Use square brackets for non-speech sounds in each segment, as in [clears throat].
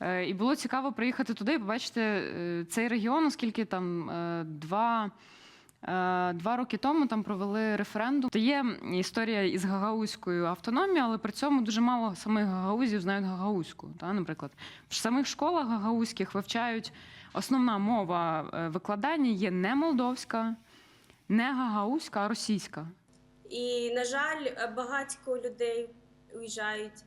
Е, І було цікаво приїхати туди і побачити е, цей регіон, оскільки там е, два. Два роки тому там провели референдум. То є історія із гагаузькою автономією, але при цьому дуже мало самих гагаузів знають гагаузьку. Та, наприклад, в самих школах гагаузьких вивчають основна мова викладання є не молдовська, не гагаузька, а російська. І, на жаль, багатько людей уїжджають.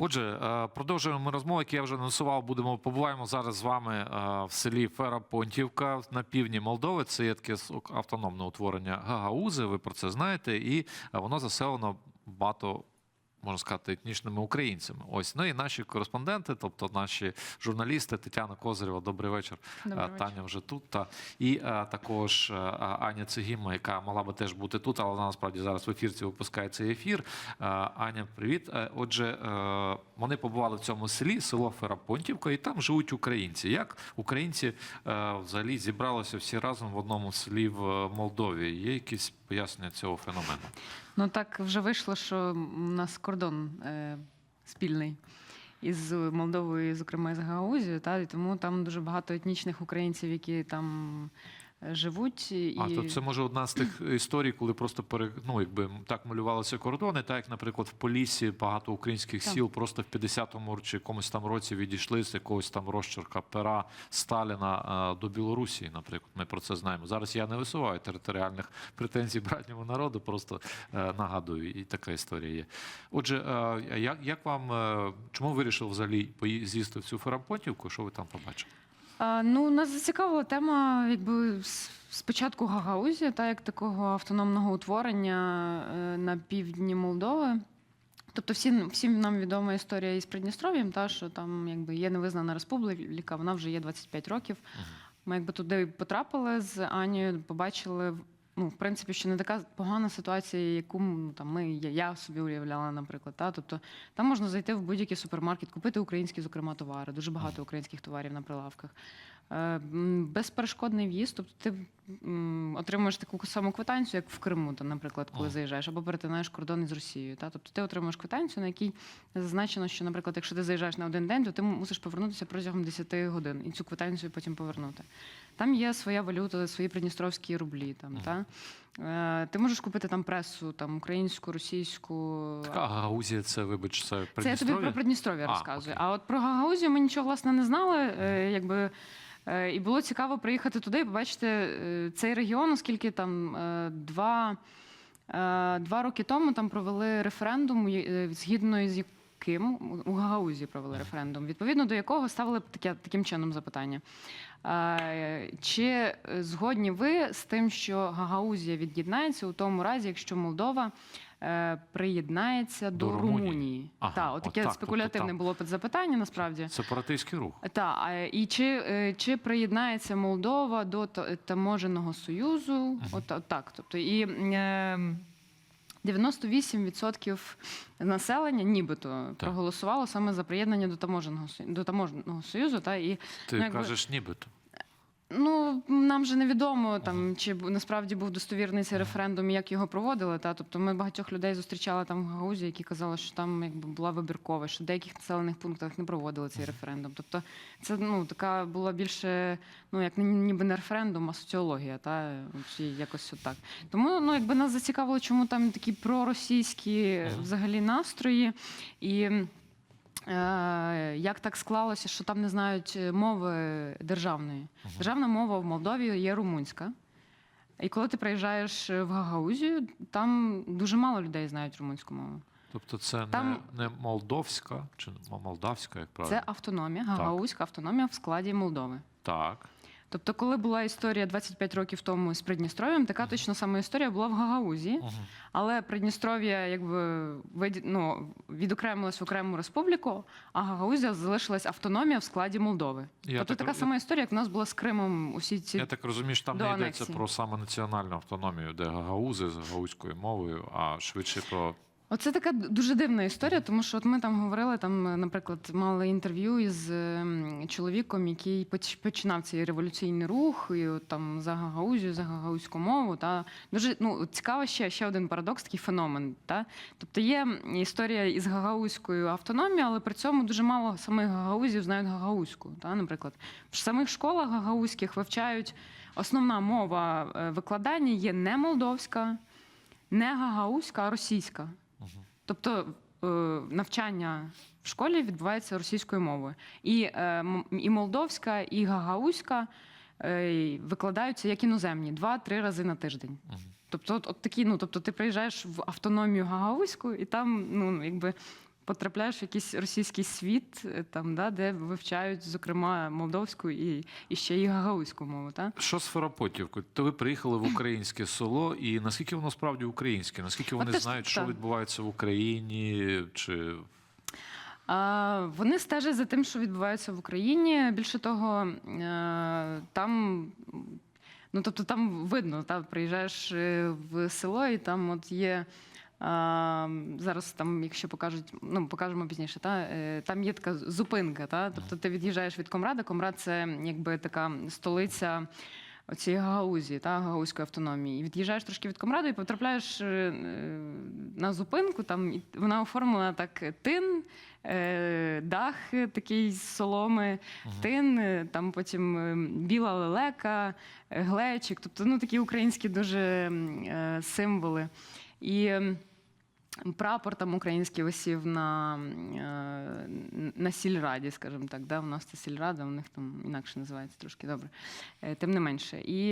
Отже, е, продовжуємо ми розмову, які я вже анонсував. Будемо побуваємо зараз з вами е, в селі Ферапонтівка на півдні Молдови. Це є таке автономне утворення Гагаузи. Ви про це знаєте, і е, воно заселено багато. Можна сказати, етнічними українцями. Ось ну і наші кореспонденти, тобто наші журналісти Тетяна Козирєва, добрий вечір. Добрий Е, вечір. Таня вже тут. Та і е, також е, Аня Цегіма, яка могла би теж бути тут, але вона насправді зараз в ефірці випускає цей ефір. Аня, привіт. Отже, вони побували в цьому селі, село Ферапонтівка, і там живуть українці. Як українці взагалі зібралися всі разом в одному селі в Молдові? Є якісь пояснення цього феномену? Ну так вже вийшло, що у нас кордон е, спільний із Молдовою, зокрема з Гагаузією, та і тому там дуже багато етнічних українців, які там живуть. І... А то це може одна з тих історій, коли просто пере, ну, якби так малювалися кордони, так як, наприклад, в Поліссі багато українських Так. сіл просто в 50-му чи якомусь там році відійшли з якогось там розчерка пера Сталіна е, до Білорусі. Наприклад, ми про це знаємо. Зараз я не висуваю територіальних претензій братньому народу, просто е, нагадую, і така історія є. Отже, е, як, як вам чому ви вирішили взагалі з'їсти в цю Ферапонтівку? Що ви там побачили? А, ну, нас зацікавила тема, якби с- спочатку Гагаузія, та як такого автономного утворення е, на півдні Молдови. Тобто, всі, всім нам відома історія із Придністров'ям, та що там якби є невизнана республіка, вона вже є 25 років. Ми якби туди потрапили з Анією, побачили. Ну, в принципі, що не така погана ситуація, яку ну, там ми я, я собі уявляла, наприклад. Та? Тобто там можна зайти в будь-який супермаркет, купити українські, зокрема, товари. Дуже багато українських товарів на прилавках. Е, Безперешкодний в'їзд. Тобто ти м, отримуєш таку саму квитанцію, як в Криму, там, наприклад, коли Ага. заїжджаєш, або перетинаєш кордон із Росією. Та? Тобто ти отримуєш квитанцію, на якій зазначено, що, наприклад, якщо ти заїжджаєш на один день, то ти мусиш повернутися протягом 10 годин і цю квитанцію потім повернути. Там є своя валюта, свої придністровські рублі. Там, та? Е, Ти можеш купити там пресу, там українську, російську. А Гагаузія це, вибач, це Це я тобі про Придністров'я А, розказую. окей. А от про Гагаузію ми нічого власне не знали. Е, якби, і було цікаво приїхати туди і побачити е, цей регіон, оскільки там е, два, е, два роки тому там провели референдум, е, згідно із яким у Гагаузії провели референдум, відповідно до якого ставили таке, таким чином запитання. Е, Чи е, згодні ви з тим, що Гагаузія від'єднається у тому разі, якщо Молдова е, приєднається до, До Румунії. Румунії? Ага, так, от таке отак, спекулятивне тобто було запитання насправді. Сепаратистський рух. Так, і чи, е, чи приєднається Молдова до таможеного союзу? От, от так. Тобто, і е, 98% населення, нібито, проголосувало саме за приєднання до таможеного до таможеного союзу. Та і Ти Ну, якби- кажеш нібито. Ну нам же невідомо там, чи насправді був достовірний цей референдум, і як його проводили. Та тобто ми багатьох людей зустрічали там в Гагаузі, які казали, що там якби була вибіркова, що в деяких населених пунктах не проводили цей референдум. Тобто, це ну така була більше, ну як ні- ніби не референдум, а соціологія, та чи якось отак. Тому ну якби нас зацікавило, чому там такі проросійські взагалі настрої і. Е, Як так склалося, що там не знають е, мови державної? Державна мова в Молдові є румунська. І коли ти приїжджаєш в Гагаузію, там дуже мало людей знають румунську мову. Тобто це Там- не, не молдовська чи молдавська, як правильно? Це автономія, гагаузька автономія в складі Молдови. Так. Тобто, коли була історія 25 років тому з Придністров'ям, така точно сама історія була в Гагаузії. Угу. Але Придністров'я якби ну, відокремилась в окрему республіку, а Гагаузія залишилась автономія в складі Молдови. Я тобто так така сама історія, як в нас була з Кримом. Усі ці Я так розумію, що там не йдеться про саме національну автономію, де гагаузи з гагаузькою мовою, а швидше про Оце така дуже дивна історія, тому що от ми там говорили, там, е, наприклад, мали інтерв'ю із ем, чоловіком, який починав цей революційний рух, і от там за гагаузію, за гагаузьку мову. Та дуже ну цікаво ще, ще один парадокс, такий феномен. Та тобто є історія із гагаузькою автономією, але при цьому дуже мало самих гагаузів знають гагаузьку. Та, наприклад, в самих школах гагаузьких вивчають основна мова е, викладання є не молдовська, не гагаузька, а російська. Тобто е, навчання в школі відбувається російською мовою. І, е, і молдовська, і гагаузька е, викладаються як іноземні два-три рази на тиждень. Тобто, от, от такі, ну тобто, ти приїжджаєш в автономію гагаузьку, і там ну якби. Потрапляєш в якийсь російський світ, е, там, да, де вивчають, зокрема, молдовську і, і ще і гагаузьку мову. Та? Що з Ферапонтівкою? То ви приїхали в українське село, і наскільки воно справді українське? Наскільки вони теж знають, що відбувається в Україні? Чи Вони стежать за тим, що відбувається в Україні. Більше того, е, там. Ну, тобто там видно, та, приїжджаєш е, в село, і там от є. Зараз там, якщо покажуть, ну покажемо пізніше, та е, там є така зупинка. Та, тобто ти від'їжджаєш від Комрада. Комрад це якби така столиця оцієї Гагаузії, та Гагаузької автономії. І від'їжджаєш трошки від Комраду і потрапляєш е, на зупинку. Там і вона оформлена так: тин, е, дах такий з соломи, Мгм. тин, там потім біла лелека, глечик. Тобто, ну такі українські дуже символи. І прапор там український висів на, е, на сільраді, скажімо так. Да? У нас це сільрада, у них там інакше називається трошки добре. Е, Тим не менше. І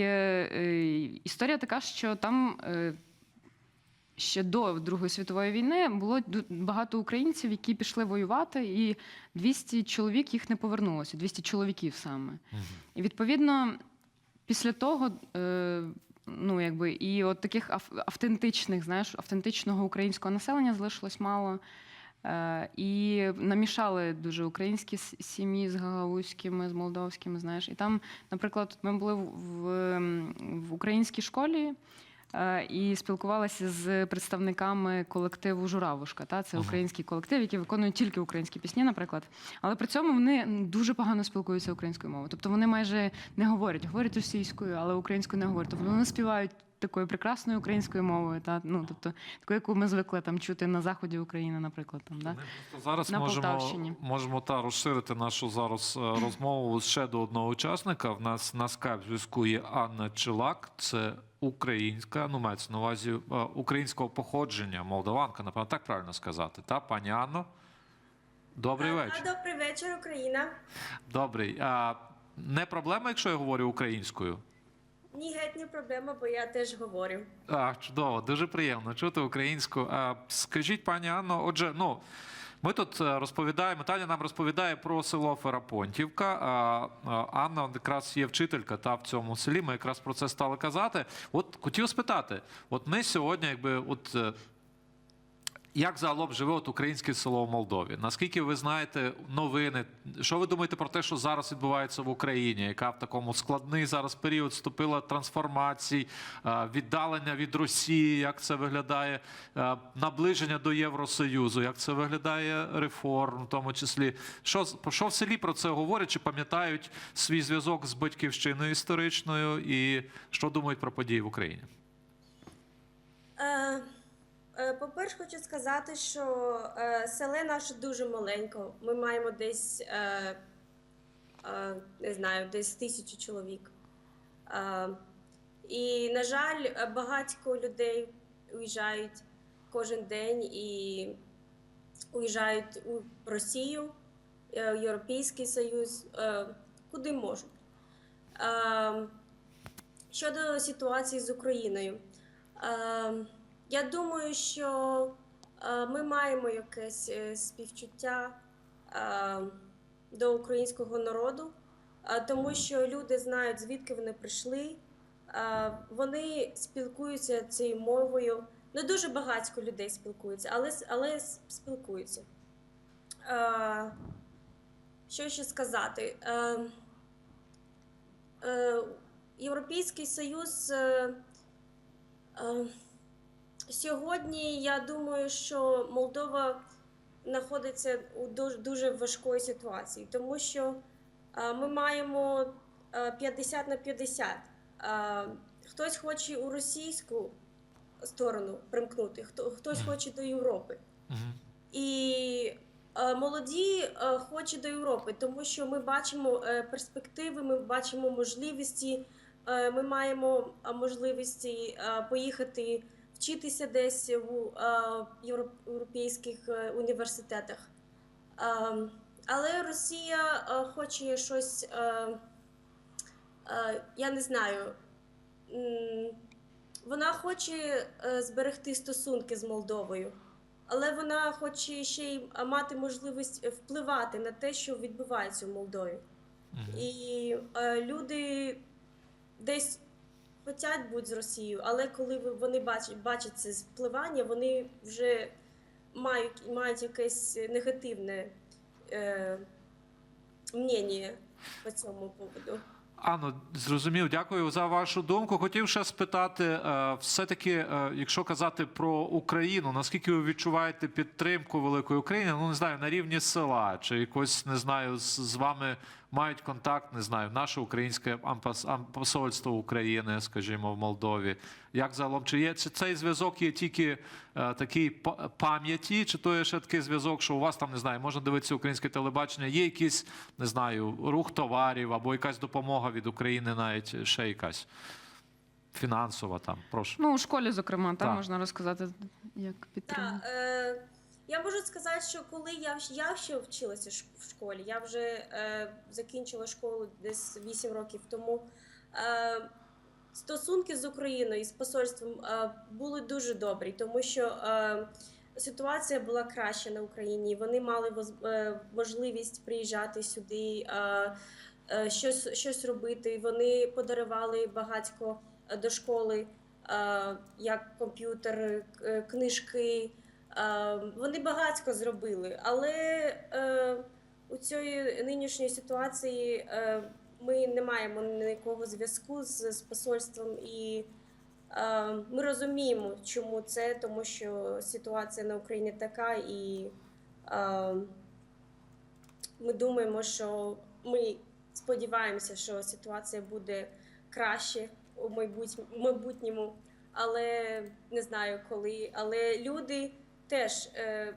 історія така, що там. Ще до Другої світової війни було багато українців, які пішли воювати, і 200 чоловік їх не повернулося, 200 чоловіків саме. І відповідно, після того, е, ну якби і от таких ав- автентичних, знаєш, автентичного українського населення залишилось мало. Е, і намішали дуже українські сім'ї з гагаузькими, з молдовськими, знаєш. І там, наприклад, ми були в, в, в українській школі. Е, І спілкувалася з представниками колективу Журавушка. Та це український колектив, який виконує тільки українські пісні, наприклад. Але при цьому вони дуже погано спілкуються українською мовою. Тобто вони майже не говорять, говорять російською, але українською не говорять. Тобто вони співають такою прекрасною українською мовою, та ну тобто такою, яку ми звикли там чути на заході України, наприклад. Там да просто зараз На можемо, Полтавщині. можемо та розширити нашу зараз е, розмову ще до одного учасника. В нас на скайп зв'язку є Анна Чилак. Це українська, ну мається на увазі е, українського походження, молдаванка, напевно, так правильно сказати. Та пані Анно? Добрий А, вечір. Добрий вечір, Україна. Добрий. А, не проблема, якщо я говорю українською? Ні, геть не проблема, бо я теж говорю. А, чудово, дуже приємно чути українську. А, скажіть, пані Анно, отже, ну. Ми тут е, розповідаємо, Таня нам розповідає про село Ферапонтівка. Анна якраз є вчителька та в цьому селі. Ми якраз про це стали казати. От хотів спитати: от ми сьогодні, якби, от е, як загалом живе от українське село в Молдові? Наскільки ви знаєте новини? Що ви думаєте про те, що зараз відбувається в Україні? Яка в такому складний зараз період вступила трансформацій, е, віддалення від Росії? Як це виглядає? Е, Наближення до Євросоюзу? Як це виглядає реформ, в тому числі? Що що в селі про це говорять? Чи пам'ятають свій зв'язок з батьківщиною історичною? І що думають про події в Україні? Е, По-перше, хочу сказати, що е, селе наше дуже маленьке. Ми маємо десь, е, е, не знаю, десь тисячу чоловік. Е, І, на жаль, е, багатько людей уїжджають кожен день і уїжджають у Росію, е, Європейський Союз, е, куди можуть. Е, Щодо ситуації з Україною. Я думаю, що е, ми маємо якесь е, співчуття е, до українського народу, тому що люди знають, звідки вони прийшли. Вони спілкуються цією мовою. Не дуже багатько людей спілкуються, але, але спілкуються. Що ще сказати? Європейський Союз. Е, е, сьогодні я думаю, що Молдова знаходиться у дуже, дуже важкої ситуації, тому що е, ми маємо е, 50 на 50. Е, Хтось хоче у російську сторону примкнути, хто, хтось хоче до Європи. І е, молоді е, хочуть до Європи, тому що ми бачимо е, перспективи, ми бачимо можливості. Е, ми маємо е, можливості е, поїхати вчитися десь у е, європейських е, університетах. Е, але Росія хоче щось, я не знаю. Вона хоче зберегти стосунки з Молдовою але вона хоче ще й мати можливість впливати на те, що відбувається в Молдові. І люди десь хочуть бути з Росією, але коли вони бачать, бачать це впливання, вони вже мають, мають якесь негативне е, мнення по цьому поводу. Анно, зрозумів, дякую за вашу думку. Хотів ще спитати, е, все-таки, е, якщо казати про Україну, наскільки ви відчуваєте підтримку великої України? Ну не знаю, на рівні села чи якось не знаю, з вами мають контакт, не знаю, наше українське ампас- посольство України, скажімо, в Молдові. Як загалом, чи є чи цей зв'язок є тільки е, такий пам'яті, чи то є ще такий зв'язок, що у вас там не знаю, можна дивитися українське телебачення, є якийсь, не знаю, рух товарів або якась допомога від України, навіть ще якась фінансова там. Прошу. Ну, у школі, зокрема, там Так. можна розказати, як підтримати. Я можу сказати, що коли я, я ще вчилася в школі, я вже е, закінчила школу десь 8 років тому. Е, стосунки з Україною і з посольством е, були дуже добрі, тому що е, ситуація була краща на Україні. Вони мали воз- е, можливість приїжджати сюди, е, е, щось, щось робити. Вони подарували багатько е, до школи, е, як комп'ютер, е, книжки. Е, Вони багатько зробили, але е, у цієї нинішньої ситуації е, ми не маємо ніякого зв'язку з, посольством, і ми розуміємо, чому це, тому що ситуація на Україні така, і ми думаємо, що ми сподіваємося, що ситуація буде краще у майбутньому, але не знаю коли. Але люди теж е,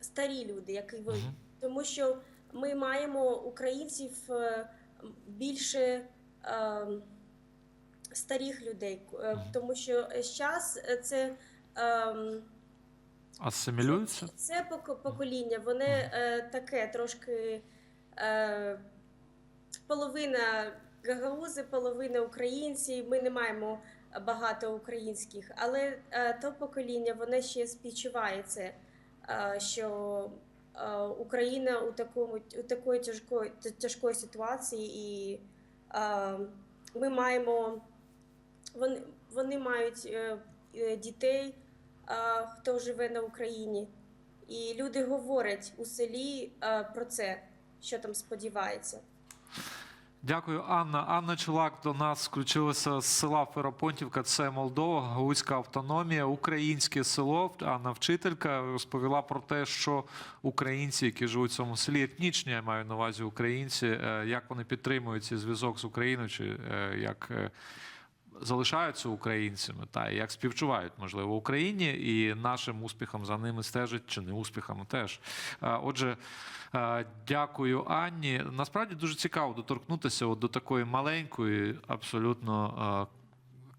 старі люди, як і ви. Мгм. Тому що ми маємо українців е, більше е, старих людей, е, Мгм. тому що зараз це. ем, Асимілюються? це поко- покоління, вони е, таке трошки е, половина гагаузи, половина українці. Ми не маємо багато українських, але е, то покоління воно ще співчуває це, що е, Україна у такому у такої тяжкої тяжкої ситуації, і е, ми маємо вони, вони мають дітей, хто живе на Україні. І люди говорять у селі про це, що там сподівається. Дякую, Анна. Анна Чулак до нас включилася з села Ферапонтівка. Це Молдова, Галузька автономія, українське село. Анна вчителька розповіла про те, що українці, які живуть в цьому селі, етнічні, я маю на увазі українці, е, як вони підтримують цей зв'язок з Україною, чи е, як. Залишаються українцями та як співчувають, можливо, Україні і нашим успіхом за ними стежать чи не успіхами теж. Е, Отже, е, дякую Анні. Насправді дуже цікаво доторкнутися от до такої маленької, абсолютно е,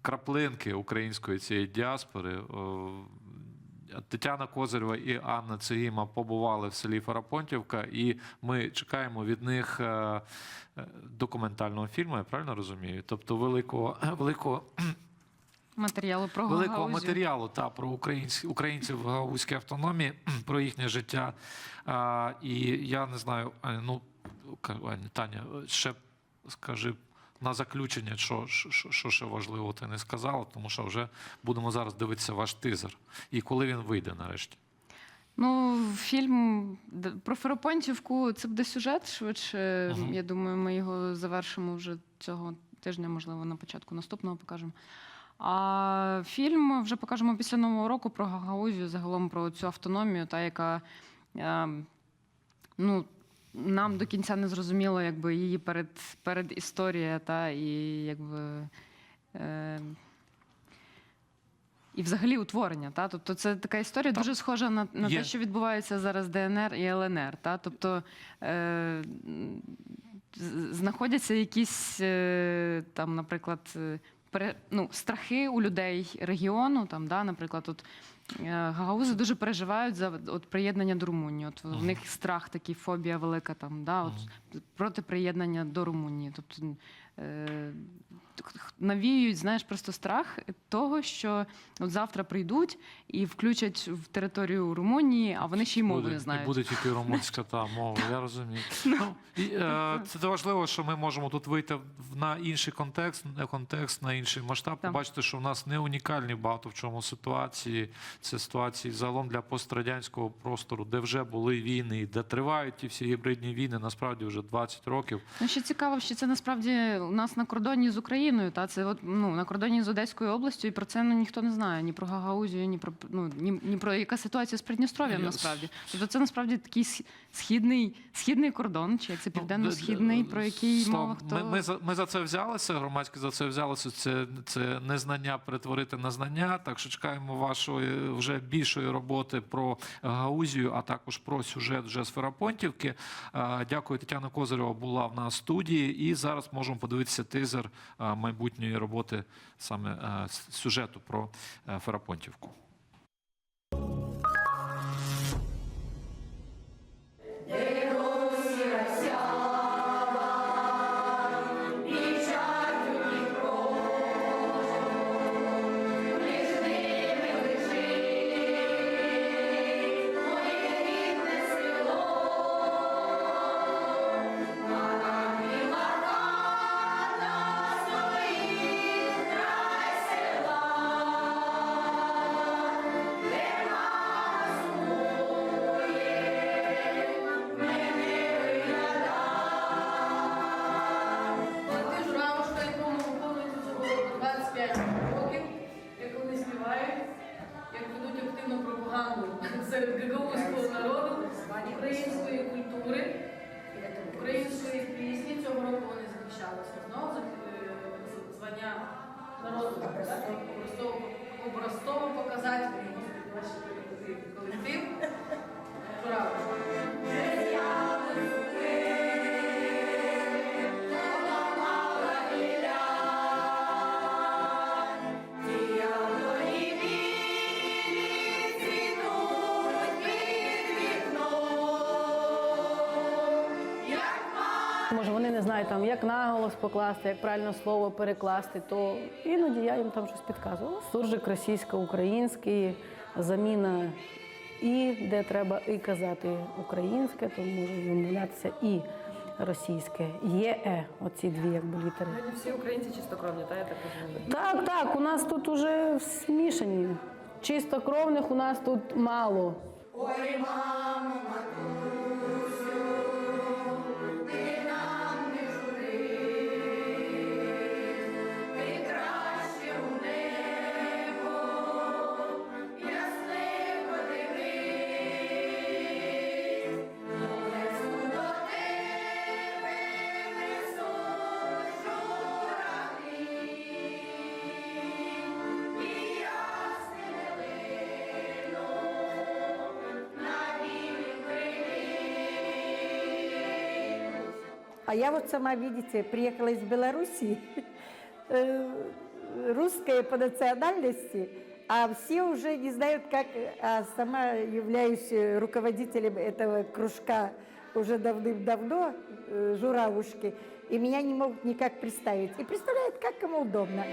краплинки української цієї діаспори. Е, Тетяна Козирєва і Анна Цегіма побували в селі Фарапонтівка, і ми чекаємо від них е, е, документального фільму, я правильно розумію? Тобто великого, великого [clears throat] Матеріалу про великого Гагаузію. матеріалу та про українців в Гаузькій автономії, [clears throat] про їхнє життя. А, і я не знаю, ну Таня, ще скажи на заключення, що, що, що ще важливо ти не сказала, тому що вже будемо зараз дивитися ваш тизер. І коли він вийде нарешті. Ну, фільм про Ферапонтівку це буде сюжет швидше. Мгм. Я думаю, ми його завершимо вже цього тижня, можливо, на початку наступного покажемо. А фільм вже покажемо після нового року про Гагаузію, загалом про цю автономію, та яка е, ну, нам до кінця не зрозуміло, якби її перед, перед історія, та і якби. Е, і взагалі утворення, та тобто це така історія дуже схожа на, на Є. те, що відбувається зараз ДНР і ЛНР. Та тобто е, знаходяться якісь е, там, наприклад, ну, страхи у людей регіону. Там, да, наприклад, от е, гагаузи дуже переживають за от, приєднання до Румунії. От в них страх, такий фобія велика там, да, от, проти приєднання до Румунії. Тобто е, навіюють, знаєш, просто страх того, що от завтра прийдуть і включать в територію Румунії, а вони ще й мови не знають. І буде тільки [laughs] румунська та мова, я розумію. [laughs] Ну, і, е, це важливо, що ми можемо тут вийти на інший контекст, на контекст, на інший масштаб. Побачити, що в нас не унікальні багато в чому ситуації. Це ситуації загалом для пострадянського простору, де вже були війни, де тривають ті всі гібридні війни, насправді вже 20 років. Ну, ще цікаво, що це насправді у нас на кордоні з Україною. Та це от ну на кордоні з Одеською областю, і про це ну ніхто не знає ні про Гагаузію, ні про ну ні, ні про яка ситуація з Придністров'ям насправді. Тобто це насправді такий східний східний кордон, чи як це південно-східний, про який Словом, мало хто ми, ми, за, ми за це взялися, громадські за це взялися. Це, це незнання перетворити на знання. Так що чекаємо вашої вже більшої роботи про Гаузію, а також про сюжет вже з Ферапонтівки. Е, Дякую, Тетяна Козирєва була в нас в студії. І зараз можемо подивитися тизер е, майбутньої роботи саме е, сюжету про е, Ферапонтівку. Може, вони не знають там, як наголос покласти, як правильно слово перекласти, то іноді я їм там щось підказувала. Суржик російсько-український, заміна і де треба і казати українське, то може вимовлятися і російське. Є е, оці дві якби літери. Всі українці чистокровні, та я так розумію. Так, так, у нас тут уже смішані. Чистокровних у нас тут мало. А я вот сама, видите, приехала из Белоруссии, [laughs] э, русская по национальности, а все уже не знают, как, а сама являюсь э, руководителем этого кружка уже давным-давно, э, журавушки, и меня не могут никак представить. И представляют, как кому удобно.